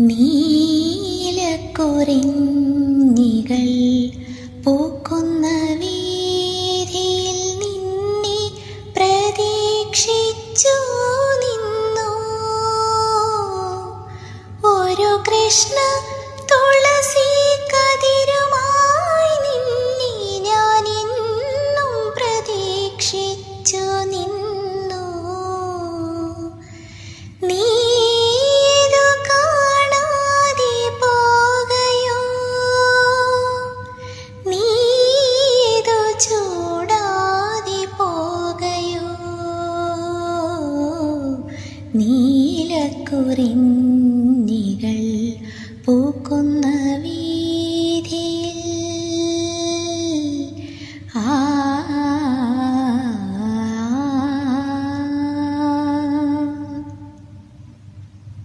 നീലക്കുറിഞ്ഞികൾ പൂക്കുന്ന വീതിയിൽ നിന്നെ പ്രതീക്ഷിച്ചു നിന്നു. ഒരു കൃഷ്ണ നീലക്കുറിഞ്ഞികൾ പൂക്കുന്ന